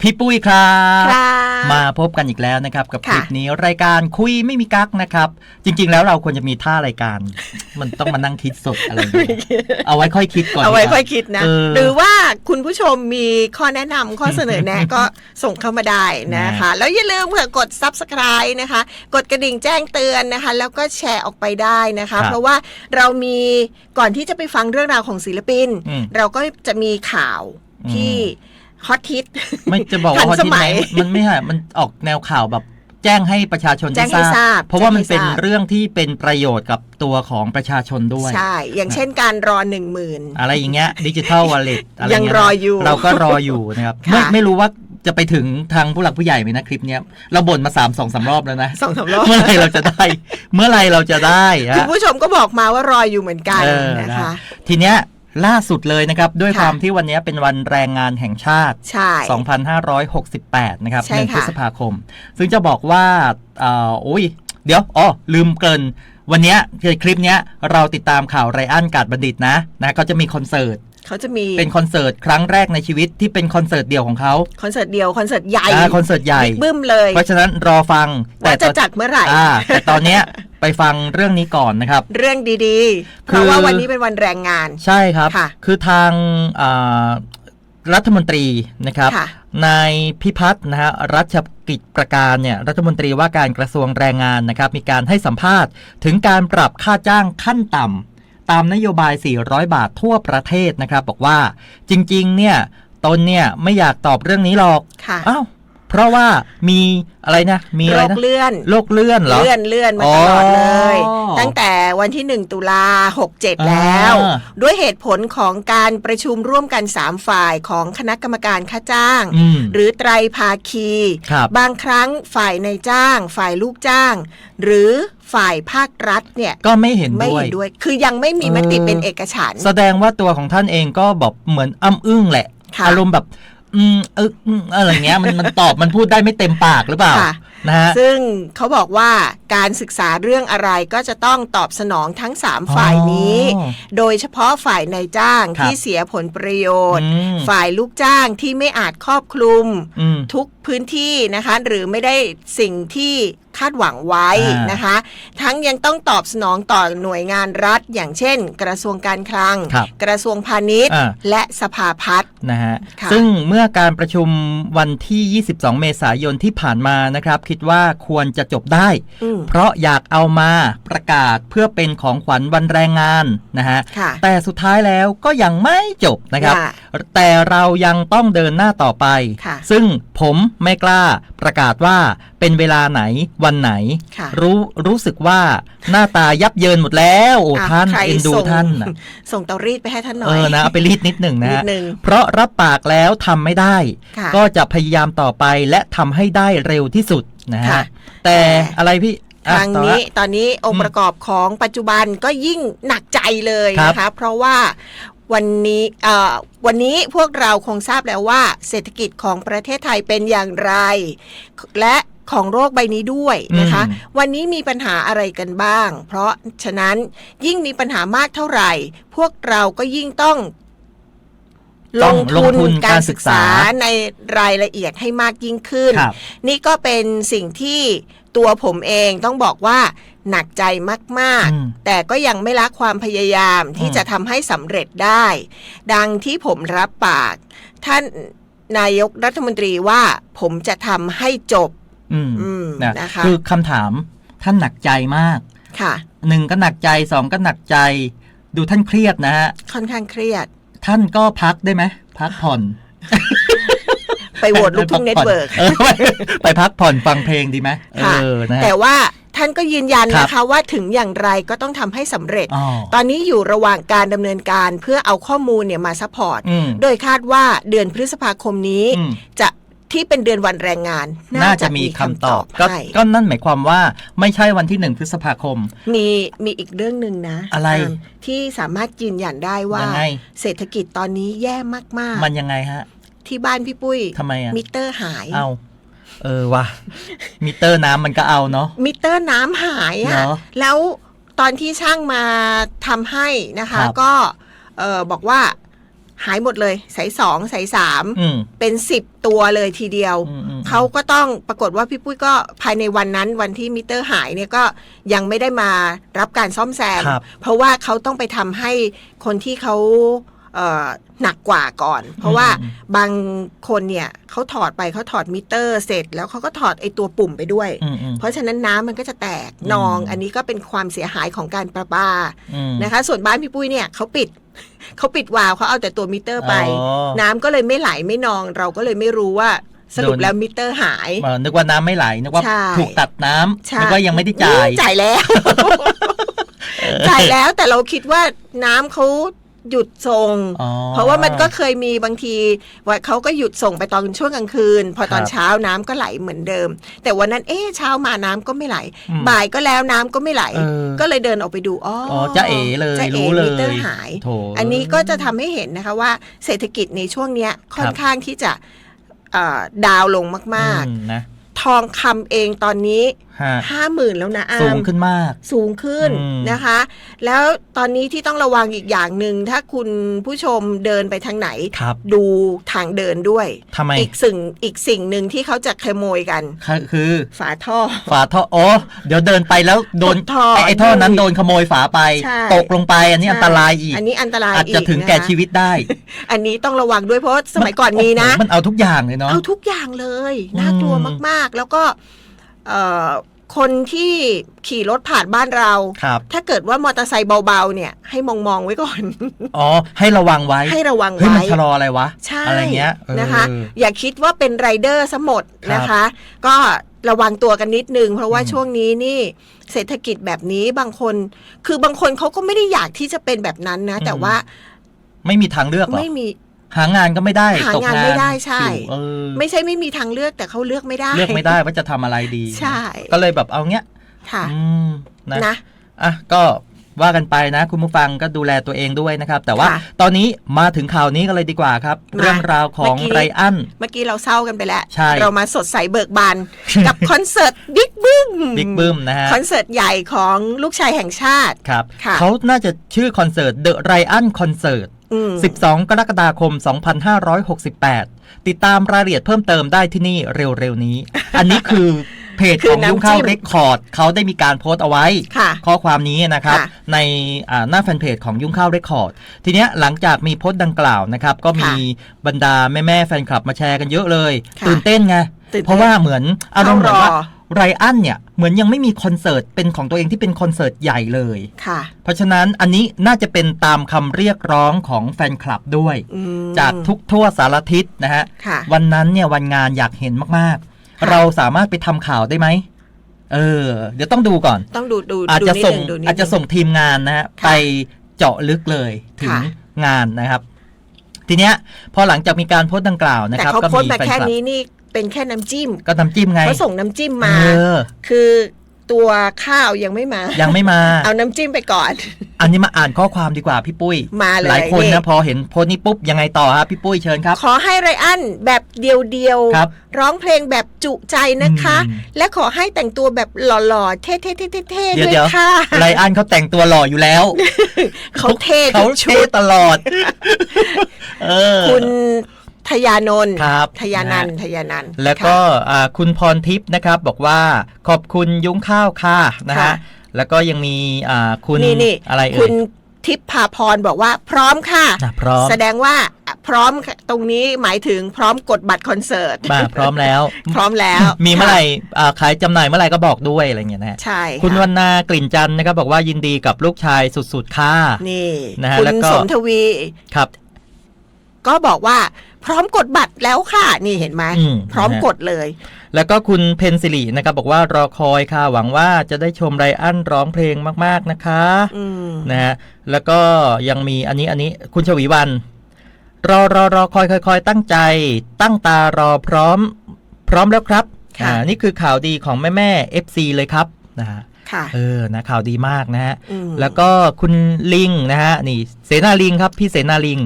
พี่ปุ้ยครับครับมาพบกันอีกแล้วนะครับ กับคค่ะลิปนี้รายการคุยไม่มีกั๊กนะครับ จริง ๆ แล้วเราควรจะมีท่ารายการ มันต้องมานั่งคิดสดอะไรอย่างเงี้ยเอาไว้ค่อยคิดก่อนเอาไว้ดีกค่อยคิดนะเออหรือว่าคุณผู้ชมมีข้อแนะนำข้อเสนอแนะก็ส่งเข้ามาได้นะคะ แล้วอย่าลืมเผื่อกด subscribe นะคะ กดกระดิ่งแจ้งเตือนนะคะ แล้วก็แชร์ออกไปได้นะครัคะบเพราะว่าเรามีก่อนที่จะไปฟังเรื่องราวของศิลปินอืมเราก็จะมีข่าวอืมที่ ฮอตฮิต ไม่จะบอกทัว่านฮอตสฮิตมัไหมยมันไม่ใช่มันออกแนวข่าวแบบแจ้งให้ประชาชนแจ้ได้งให้ทราบ เพราะว่ามันเป็นแจ้งให้ทราบเรื่องที่เป็นประโยชน์กับตัวของประชาชนด้วย ใช่ อย่างเช่นการรอหนึ่งหมื่นอะไรอย่างเงี้ยดิจิทัลวอลเล็ตอะไรยังเงี้รออยู่ เราก็รออยู่นะครับค่ะไม่ไม่รู้ว่าจะไปถึงทางผู้หลักผู้ใหญ่ไหมนะคลิปเนี้ยเราบ่นมาสามสองสามรอบแล้วนะสองสามรอบเมื่อไหรเราจะได้ เมื่อไหรเราจะได้คุณฮะผู้ชมก็บอกมาว่ารออยู่เหมือนกันเออนะคะ ทีเนี้ย ล่าสุดเลยนะครับ ด้วยค่ะความที่วันเนี้ยเป็นวันแรงงานแห่งชาติใช่2568 นะครับใช่หนึ่งค่ะพฤษภาคม ซึ่งจะบอกว่าเอ่ออุ้ย เดี๋ยว อ๋อ ลืมเกิน วันเนี้ยคือคลิปเนี้ยเราติดตามข่าวไรอันกาดบัณฑิตนะนะเขาจะมีคอนเสิร์ต เขาจะมีเป็นคอนเสิร์ตครั้งแรกในชีวิตที่เป็นคอนเสิร์ตเดี่ยวของเขาคอนเสิร์ตเดียวคอนเสิร์ตใหญ่อ่าคอนเสิร์ตใหญ่บิ๊กบึ้มเลย เพราะฉะนั้นรอฟังว่าตจะอนจัดเมื่อไหร่อ่าแต่ตอนเนี้ยไปฟังเรื่องนี้ก่อนนะครับ เรื่องดีๆ เพคือราะว่าวันนี้เป็นวันแรงงาน ใช่ครับค่ะคือทางอ่ารัฐมนตรีนะครับค่ะนายพิพัฒน์นะฮะรัชกิจประการเนี่ยรัฐมนตรีว่าการกระทรวงแรงงานนะครับ มีการให้สัมภาษณ์ถึงการปรับค่าจ้างขั้นต่ำ ตามนโยบาย 400 บาททั่วประเทศนะครับ บอกว่าจริง ๆ เนี่ยตนเนี่ยไม่อยากตอบเรื่องนี้หรอกค่ะอ้าว เพราะว่ามีอะไรนะ มีโรอะไรคนะเลื่อนโรคเลื่อนเหรอ เลื่อนเลื่อนมาตลอดเลย อ๋อตั้งแต่วันที่ 1 ตุลา67อ่าแล้วด้วยเหตุผลของการประชุมร่วมกัน 3 ฝ่ายของคณะกรรมการค่าจ้าง อืมหรือไตรภาคี ครับบางครั้งฝ่ายในายจ้าง ฝ่ายลูกจ้าง หรือฝ่ายภาครัฐเนี่ยก็ไม่เห็นไม่ด้วย เห็นด้วย คือยังไม่มีมติเออ เป็นเอกฉันท์ แสดงว่าตัวของท่านเองก็แบบเหมือนอ้ำอึ้งแหละ ค่ะ อารมณ์แบบ อืมเอออืมอะไรเงี้ยมันมันตอบมันพูดได้ไม่เต็มปากหรือเปล่าค่ะ นะฮะ ซึ่งเขาบอกว่าการศึกษาเรื่องอะไรก็จะต้องตอบสนองทั้ง 3 ฝ่ายนี้ อ๋อโดยเฉพาะฝ่ายนายจ้างครับที่เสียผลประโยชน์ อืม ฝ่ายลูกจ้างที่ไม่อาจครอบคลุม อืม ทุกพื้นที่นะคะ หรือไม่ได้สิ่งที่ คาดหวังไว้อ่านนะคะ ทั้งยังต้องตอบสนองต่อหน่วยงานรัฐ อย่างเช่น กระทรวงการคลังครับกระทรวงพาณิชย์อ่าและสภาพัฒน์นะฮะค่ะซึ่งเมื่อการประชุมวันที่ 22 เมษายนที่ผ่านมานะครับ คิดว่าควรจะจบได้อืมเพราะอยากเอามาประกาศเพื่อเป็นของขวัญวันแรงงานนะฮะค่ะแต่สุดท้ายแล้วก็ยังไม่จบนะครับค่ะแต่เรายังต้องเดินหน้าต่อไปค่ะซึ่งผมไม่กล้าประกาศว่าเป็นเวลาไหนวันไหน ค่ะรู้รู้สึกว่าหน้าตายับเยินหมดแล้ว โอ้อะท่านใครเอ็นดูส่งท่านน่ะส่งเตารีดไปให้ท่านหน่เออย อนะเอาไปรีดนิดหนึ่งนะนิฮะดนึงเพราะรับปากแล้วทำไม่ได้ ค่ะก็จะพยายามต่อไปและทำให้ได้เร็วที่สุดนะฮะค่ะแต่อะไรพี่อะทางต่อนี้ละตอนนี้องอืค์มประกอบของปัจจุบันก็ยิ่งหนักใจเลยครับนะคะ เพราะว่าวันนี้เอ่อวันนี้พวกเราคงทราบแล้วว่าเศรษฐกิจของประเทศไทยเป็นอย่างไร และ ของโรคใบนี้ด้วยนะคะอืมวันนี้มีปัญหาอะไรกันบ้าง เพราะฉะนั้นยิ่งมีปัญหามากเท่าไหร่ พวกเราก็ยิ่งต้องลต้องงลงทุนทุนกาการรศึศึกกษาษาในรายละเอียดให้มากยิ่งขึ้นครับนี่ก็เป็นสิ่งที่ตัวผมเองต้องบอกว่าหนักใจมากอืมๆแต่ก็ยังไม่ละความพยายามที่อืมจะทำให้สำเร็จได้ ดังที่ผมรับปาก ท่านนายกรัฐมนตรีว่าผมจะทำให้จบ อืมอืมนะนะคะคือคำถามท่านหนักใจมากค่ะหนึ่งก็หนักใจสองก็หนักใจ ดูท่านเครียดนะฮะค่อนข้างเครียด ท่านก็พักได้ไหมพักผ่อน ไปโหวตลูกทุ่งเน็ตเวิร์กออไปไปพักผ่อนฟังเพลงดีไหมเอค่ะอนะฮะแต่ว่าท่านก็ยืนยันครับนะคะว่าถึงอย่างไรก็ต้องทำให้สำเร็จอ๋อตอนนี้อยู่ระหว่างการดำเนินการเพื่อเอาข้อมูลเนี่ยมาซัพพอร์ตอืมโดยคาดว่าเดือนพฤษภาคมนี้อืมจะ ที่เป็นเดือนวันแรงงาน น่าจะมีคำตอบก็ให้ก็นั่นหมายความว่าไม่ใช่วันที่หนึ่งพฤษภาคม มีมีอีกเรื่องหนึ่งนะอะไราที่สามารถยืนยันได้ว่า ยังไง เศรษฐกิจตอนนี้แย่มากมันยังไงฮะๆ ที่บ้านพี่ปุ้ยทำไมอะ มิเตอร์หาย เอา เออว่ะมิเตอร์น้ำมันก็เอาเนาะ มิเตอร์น้ำหายเหรอะ่ะอแล้วตอนที่ช่างมาทำให้นะคะ ครับก็เออบอกว่า หายหมดเลยสายสองสายสามอืม เป็นสิบตัวเลยทีเดียว อืมอืม เขาก็ต้องปรากฏว่าพี่ปุ้ยก็ภายในวันนั้นวันที่มิเตอร์หายเนี่ยก็ยังไม่ได้มารับการซ่อมแซม ครับเพราะว่าเขาต้องไปทำให้คนที่เขาเอ่อหนักกว่าก่อน เพราะว่าอืม บางคนเนี่ยเขาถอดไปเขาถอดมิเตอร์เสร็จ แล้วเขาก็ถอดไอตัวปุ่มไปด้วย อืมอืม เพราะฉะนั้นน้ำมันก็จะแตกนอง อืม อันนี้ก็เป็นความเสียหายของการประปาอืมนะคะ ส่วนบ้านพี่ปุ้ยเนี่ยเขาปิด เขาปิดวาล์วเขาเอาแต่ตัวมิเตอร์ไป อ๋อ น้ำก็เลยไม่ไหลไม่นอง เราก็เลยไม่รู้ว่าสรุปโดนแล้วมิเตอร์หาย เออนึกว่าน้ำไม่ไหลนึกว่าใช่ถูกตัดน้ำใช่นึกว่ายังไม่ได้จ่าย จ่ายแล้ว จ่ายแล้วแต่เราคิดว่าน้ำเขา หยุดส่งอ๋อเพราะว่ามันก็เคยมีบางทีว่าเขาก็หยุดส่งไปตอนช่วงกลางคืน พอตอนครับเช้าน้ำก็ไหลเหมือนเดิม แต่วันนั้นเอ๊ะเช้ามาน้ำก็ไม่ไหลอืมบ่ายก็แล้วน้ำก็ไม่ไหลเออก็เลยเดินออกไปดูอ๋ออ๋อจ้าเอ๋เลยจ้ารู้เลยมิเตอร์หายโถอันนี้ก็จะทำให้เห็นนะคะว่าเศรษฐกิจในช่วงเนี้ยค่อนข้างที่จะเอ่อดาวน์ลงมากอืนะๆทองคำเองตอนนี้ฮะ ห้าหมื่นแล้วนะอาสูงมขึ้นมาก สูงขึ้นอืมนะคะ แล้วตอนนี้ที่ต้องระวังอีกอย่างหนึ่งถ้าคุณผู้ชมเดินไปทางไหนครับดูทางเดินด้วยทำไมอีกสิ่งอีกสิ่งหนึ่งที่เขาจะขโมยกัน คือคือฝาท่อ ฝาท่อโอ้เดี๋ยวเดินไปแล้วโดนตกท่อไอ้ไอ้ท่อนั้นด้วยโดนขโมยฝาไปใช่ตกลงไปอันนี้อันตรายอีก อันนี้อันตรายอาจอีจะกถึงแก่นะคะชีวิตได้ อันนี้ต้องระวังด้วยเพราะสมัยก่อนมีนะโโหมันเอาทุกอย่างเลยเนาะเอาทุกอย่างเลยน่ากลัวอืมมากๆ แล้วก็เอ่อ คนที่ขี่รถผ่านบ้านเรา ครับ ถ้าเกิดว่ามอเตอร์ไซค์เบาๆ เนี่ย ให้มองมองๆไว้ก่อน อ๋อ ให้ระวังไว้ ให้ระวังเฮ้ยไว้มันชะลออะไรวะ ใช่อะไรเงี้ยเออ นะคะ อย่าคิดว่าเป็นไรเดอร์ซะหมดนะคะ ก็ระวังตัวกันนิดนึง เพราะว่าอืม ช่วงนี้นี่เศรษฐกิจแบบนี้บางคน คือบางคนเขาก็ไม่ได้อยากที่จะเป็นแบบนั้นนะ แต่ว่าไม่มีทางเลือกหรอ ไม่มี หางานก็ไม่ได้หาตกงานไม่ได้ใช่ อยู่เออไม่ใช่ไม่มีทางเลือกแต่เขาเลือกไม่ได้ เลือกไม่ได้ว่าจะทำอะไรดี ใช่ ก็เลยแบบเอาเงี้ยค่ะอืมนะนะ อะก็ว่ากันไปนะ คุณผู้ฟังก็ดูแลตัวเองด้วยนะครับ แต่ว่าค่ะตอนนี้มาถึงข่าวนี้กันเลยดีกว่าครับ มาเรื่องราวของเมื่อกี้ ไรอัน เมื่อกี้เราเศร้ากันไปแล้ว ใช่ เรามาสดใสเบิกบาน กับคอนเสิร์ตบิ๊กบึ้มบิ๊กบึ้มนะฮะคอนเสิร์ตใหญ่ของลูกชายแห่งชาติ ครับค่ะ เขาน่าจะชื่อคอนเสิร์ต The Ryan Concert อืม 12 กรกฎาคม 2568 ติดตามรายละเอียดเพิ่มเติมได้ที่นี่เร็วๆนี้ อันนี้คือเพจคือของน้ำยุ่งข้าวจิ้มเรคคอร์ดเขาได้มีการโพสต์เอาไว้ค่ะข้อความนี้นะครับค่ะในอ่าหน้าแฟนเพจของยุ่งข้าวเรคคอร์ดทีเนี้ยหลังจากมีโพสต์ดังกล่าวนะครับ ก็มีบรรดาแม่ๆแฟนคลับมาแชร์กันเยอะเลยค่ะตื่นเต้นไงตื่นเต้นเพราะว่าเหมือนอารมณ์เหมือนว่าเข้ารอ ไรอันเนี่ยเหมือนยังไม่มีคอนเสิร์ตเป็นของตัวเองที่เป็นคอนเสิร์ตใหญ่เลย ค่ะ เพราะฉะนั้นอันนี้น่าจะเป็นตามคำเรียกร้องของแฟนคลับด้วย อืม จากทุกทั่วสารทิศนะฮะ ค่ะ วันนั้นเนี่ยวันงานอยากเห็นมากค่ะๆเราสามารถไปทำข่าวได้ไหม เออ เดี๋ยวต้องดูก่อน ต้องดูดูอาจดูจะนิดส่งนึงดูนิดอาจจะนึงส่งทีมงานนะฮะค่ะไปเจาะลึกเลยถึงค่ะ งานนะครับ ทีเนี้ยพอหลังจากมีการโพสต์ดังกล่าวนะแต่ครับเขาก็โพสมีต์มาแฟนแค่คลับ นี้นี่ เป็นแค่น้ำจิ้มก็น้ำจิ้มไงเขาส่งน้ำจิ้มมา เออ คือตัวข้าวยังไม่มา ยังไม่มา เอาน้ำจิ้มไปก่อน อันนี้มาอ่านข้อความดีกว่าพี่ปุ้ย มาเลยหลายคนนี่นะพอเห็นโพสต์นี้ปุ๊บยังไงต่อครับพี่ปุ้ยเชิญครับ ขอให้ไรอันแบบเดียวเดียวๆครับร้องเพลงแบบจุใจนะคะอืมและขอให้แต่งตัวแบบหล่อๆเท่ๆๆๆเดี๋ยวด้วยเดี๋ยวค่ะไรอันเขาแต่งตัวหล่ออยู่แล้ว เขาเท่เขาทุกชุเท่ดตลอดเออคุณ ทยานนท์ครับทยานันท์นะทยานันท์แล้วก็ค่ะอ่าคุณพรทิพย์นะครับบอกว่าขอบคุณยุ้งข้าวค่ะนะค่ะฮะแล้วก็ยังมีอ่าคุณนี่นี่อะไรเอ่คุยณทิพย์พาพรบอกว่าพร้อมค่ะอะพร้อมแสดงว่าพร้อมตรงนี้หมายถึงพร้อมกดบัตรคอนเสิร์ตมาพร้อมแล้ว พร้อมแล้ว มีเมื่อไหร่ค่ะอ่าขายจำหน่ายเมื่อไหร่ก็บอกด้วยอะไรอย่างเงี้ยนะฮะใช่คุณะวันนากลิ่นจันทร์นะครับบอกว่ายินดีกับลูกชายสุดๆค่ะนี่นะฮะคุแล้วณก็สมทวีครับ ก็บอกว่า พร้อมกดบัตรแล้วค่ะ นี่เห็นไหมอืมพร้อมนะฮะ กดเลย แล้วก็คุณเพนซิลีนะครับบอกว่ารอคอยค่ะ หวังว่าจะได้ชมไรอันร้องเพลงมากๆนะคะ อืม นะฮะแล้วก็ยังมีอันนี้อันนี้คุณชวีวัน รอรอรอคอยคอยคอยตั้งใจ ตั้งตารอพร้อม พร้อมแล้วครับค่ะ อ่านี่คือข่าวดีของแม่แม่ๆ FC เลยครับนะฮะค่ะเออนะข่าวดีมากนะฮะอืมแล้วก็คุณลิงนะฮะนี่เสนาลิงครับพี่เสนาลิง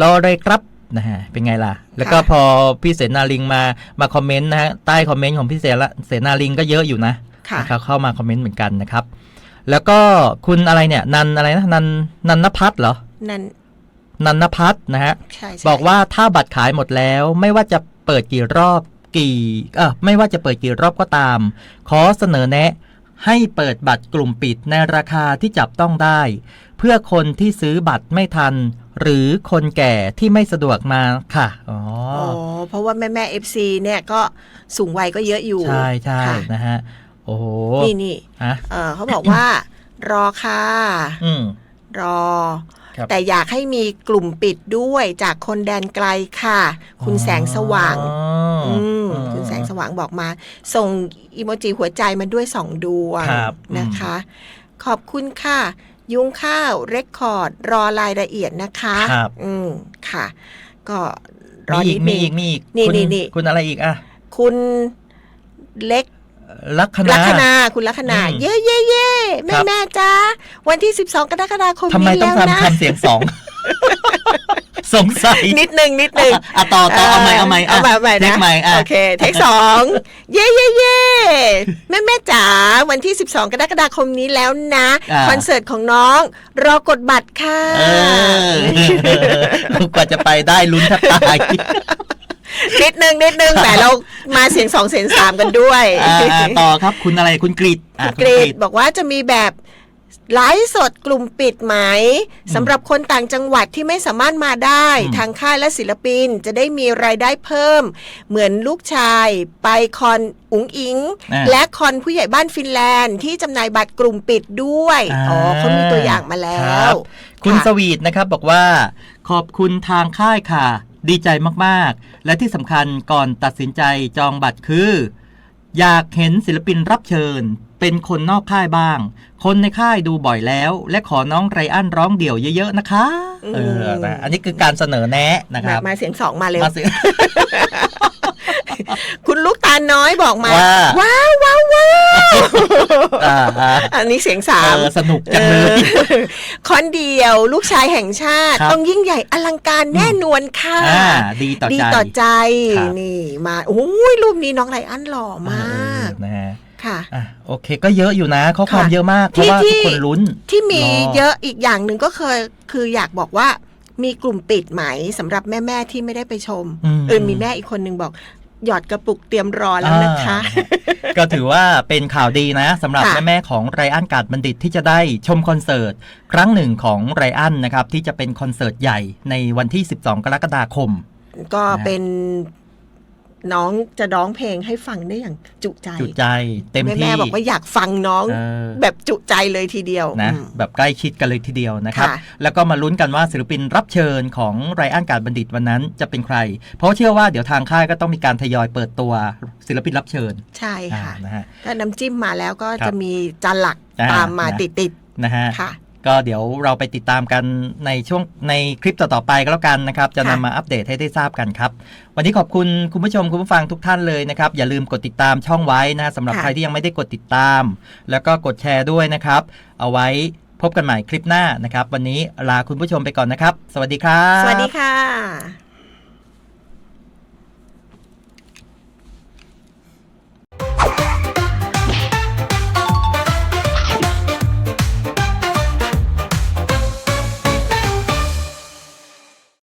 รอเลยครับ นะฮะเป็นไงล่ะ แล้วก็พอพี่เสนาลิงมามาคอมเมนต์นะฮะใต้คอมเมนต์ของพี่เสนาเสนาลิงก็เยอะอยู่นะค่ะนะครับเข้ามาคอมเมนต์เหมือนกันนะครับ แล้วก็คุณอะไรเนี่ยนันอะไรนะนันนันนพัฒน์เหรอนันนันนพัฒน์นะฮะใช่ใช่บอกว่าถ้าบัตรขายหมดแล้ว ไม่ว่าจะเปิดกี่รอบกี่เออไม่ว่าจะเปิดกี่รอบก็ตาม ขอเสนอแนะ ให้เปิดบัตรกลุ่มปิดในราคาที่จับต้องได้ เพื่อคนที่ซื้อบัตรไม่ทัน หรือคนแก่ที่ไม่สะดวกมาค่ะ อ๋ออ๋อ เพราะว่าแม่แม่เอฟซีเนี่ยก็สูงวัยก็เยอะอยู่ใช่ใช่ค่ะนะฮะ โอ้โหนี่นี่ฮะเออเขาบอกว่า รอค่ะ อืม รอ ครับแต่อยากให้มีกลุ่มปิดด้วยจากคนแดนไกลค่ะ คุณแสงสว่าง อ๋ออืมอืม คุณแสงสว่างบอกมา ส่งอีโมจิหัวใจมาด้วยสองดวงครับ นะคะ ขอบคุณค่ะ ยุงข้าว เรคคอร์ด รอรายละเอียดนะคะครับ อืมค่ะ ก็รมีออีนิกดมีนึอีงกมีอีกนี่คุณนี่นี่ คุณอะไรอีกอะคุณเล็ก ลัคลันา คนา คุณลัคนา อืมเย่เย่เย่แม่ครับ แม่จ้าวันที่ 12 กรกฎาคมทำไมนี้ต้องแล้วนะ ทำทำเสียงสอง สงสัยนิดนึงนิดนึงอะต่อต่อเอาใหม่เอาใหม่เอาใหม่เอาใหม่เทคนะใหม่อะโอเคเทคสองเย่เย่เย่แม่แม่จ๋าวันที่ 12 กรกฎาคมนี้แล้วนะอ่าคอนเสิร์ตของน้อง รอกดบัตรค่ะเออกว่าจะไปได้ลุ้นแทบตายนิดนึงนิดนึงแต่เรามาเสียงสองเสียงสามกันด้วยอ่าอ่าต่อครับคุณอะไรคุณกรีดอะกรีดบอกว่าจะมีแบบ ไลฟ์สดกลุ่มปิดไหมสำหรับคนต่างจังหวัดที่ไม่สามารถมาได้อืมทางค่ายและศิลปินจะได้มีรายได้เพิ่ม เหมือนลูกชายไปคอนอุ๋งอิงอ่าและคอนผู้ใหญ่บ้านฟินแลนด์ ที่จำหน่ายบัตรกลุ่มปิดด้วยอ่าอ๋อเขามีตัวอย่างมาแล้ครัวบคุณค่ะสวีทนะครับบอกว่า ขอบคุณทางค่ายค่ะ ดีใจมากๆ และที่สำคัญก่อนตัดสินใจจองบัตรคือ อยากเห็นศิลปินรับเชิญ เป็นคนนอกค่ายบ้าง คนในค่ายดูบ่อยแล้ว และขอน้องไรอันร้องเดี่ยวเยอะๆนะคะอืมเออนะอันนี้คือการเสนอแนะนะครับมามาเสียงสองมาเร็วมาสิคุณลูกตาลน้อยบอกมาว่าว้าวว้าวว้าวอ่าอ่าอันนี้เสียงสาเอมอสนุกจังเลยออคอนเดียวลูกชายแห่งชาติครับต้องยิ่งใหญ่อลังการแน่นวนค่ะอ่าดีต่อดีใจต่อใจครับนี่มาโอ้ยรูปนี้น้องไรอันหล่อมากเออนะฮะ ค่ะอะโอเค ก็เยอะอยู่นะข้อความค่ะเยอะมากเพราะที่ว่าที่ทุกคนลุ้น ที่มีรอเยอะอีกอย่างหนึ่งก็เคยคืออยากบอกว่ามีกลุ่มปิดไหมสำหรับแม่ ๆ ที่ไม่ได้ไปชมอืมเออมีแม่อีกคนหนึ่งบอกหยอดกระปุกเตรียมรอแล้วนะคะอ่าก็ถือว่าเป็นข่าวดีนะสำหรับค่ะแม่ๆของไรอันการ์ดบัณฑิตที่จะได้ชมคอนเสิร์ต ครั้งหนึ่งของไรอันนะครับ ที่จะเป็นคอนเสิร์ตใหญ่ในวันที่ 12 กรกฎาคม ก็นะเป็น น้องจะร้องเพลงให้ฟังได้อย่างจุใจจุใจ เต็มแม่ที่แม่บอกว่าอยากฟังน้องเออแบบจุใจเลยทีเดียวนะอืมแบบใกล้ชิดกันเลยทีเดียวนะครับค่ะแล้วก็มาลุ้นกันว่าศิลปินรับเชิญของไรอันการ์ดบัณฑิตวันนั้นจะเป็นใคร เพราะเชื่อว่าเดี๋ยวทางค่ายก็ต้องมีการทยอยเปิดตัวศิลปินรับเชิญ ใช่อ่าค่ะนะฮะถ้าน้ำจิ้มมาแล้วก็ครับจะมีจานหลักอ่าตามมานะติดติดนะฮะๆค่ะ ก็เดี๋ยวเราไปติดตามกันในช่วงในคลิปต่อๆไปก็แล้วกันนะครับ จะนำมาอัปเดตให้ได้ทราบกันครับ วันนี้ขอบคุณคุณผู้ชมคุณผู้ฟังทุกท่านเลยนะครับ อย่าลืมกดติดตามช่องไว้นะสำหรับใครที่ยังไม่ได้กดติดตาม แล้วก็กดแชร์ด้วยนะครับ เอาไว้พบกันใหม่คลิปหน้านะครับ วันนี้ลาคุณผู้ชมไปก่อนนะครับ สวัสดีครับ สวัสดีค่ะ